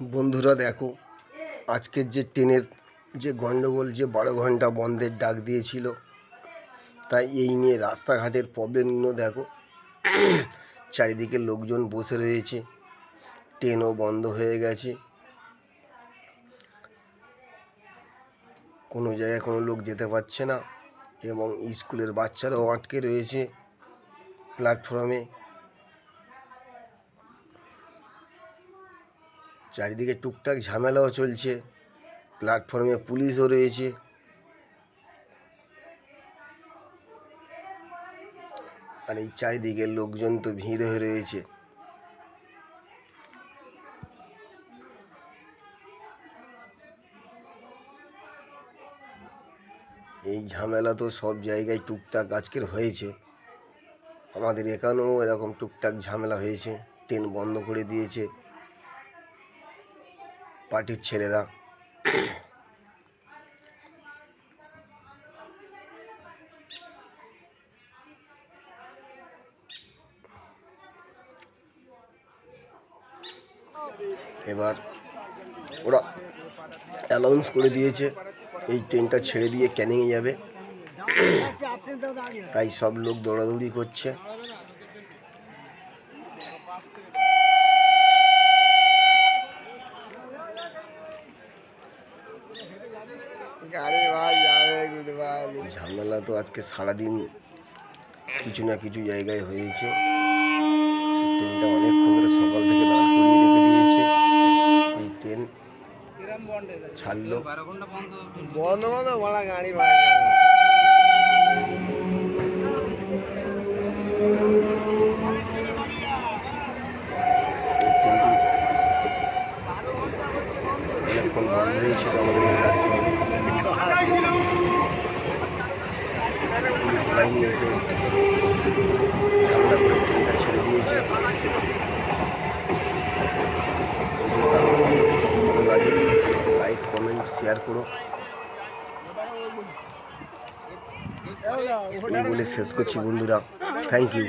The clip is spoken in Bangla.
বন্ধুরা দেখো, আজকের যে ট্রেনের যে গন্ডগোল, যে বারো ঘণ্টা বন্ধের ডাক দিয়েছিল, তাই এই নিয়ে রাস্তাঘাটের প্রবলেমগুলো দেখো। চারিদিকে লোকজন বসে রয়েছে, ট্রেনও বন্ধ হয়ে গেছে। কোনো জায়গায় কোনো লোক যেতে পারছে না এবং স্কুলের বাচ্চারাও আটকে রয়েছে প্ল্যাটফর্মে চারিদিকে টুকটাক ঝামেলাও চলছে প্ল্যাটফর্মে পুলিশও রয়েছে। আর এই চারিদিকে লোকজন তো ভিড় হয়ে রয়েছে। এই ঝামেলা তো সব জায়গায় টুকটাক আজকের হয়েছে। আমাদের এখানেও এরকম টুকটাক ঝামেলা হয়েছে, ট্রেন বন্ধ করে দিয়েছে। পার্টির ছেলেরা। এবার ওরা অ্যানাউন্স করে দিয়েছে, এই ট্রেনটা ছেড়ে দিয়ে ক্যানিংয়ে যাবে। তাই সব লোক দৌড়াদৌড়ি করছে। ভাই যাবে গুদবাল ঝামেলা তো আজকে সারাদিন কিছু না কিছু জায়গায় হয়েছে। ট্রেনটা অনেকক্ষণ ধরে সকাল থেকে দাঁড় করিয়ে রেখে দিয়েছে। এই ট্রেন ছাড়লো। বন্ধ বন্ধ বড় গাড়ি ভাই। এই অনেকক্ষণ বন্ধ হয়েছিল আমাদের এই প্ল্যাটফর্মে বাহিনী এসে ঝামেলা করে ট্রেনটা ছেড়ে দিয়েছে। ভালো লাইক কমেন্ট শেয়ার করো। এই বলে শেষ করছি বন্ধুরা। Thank you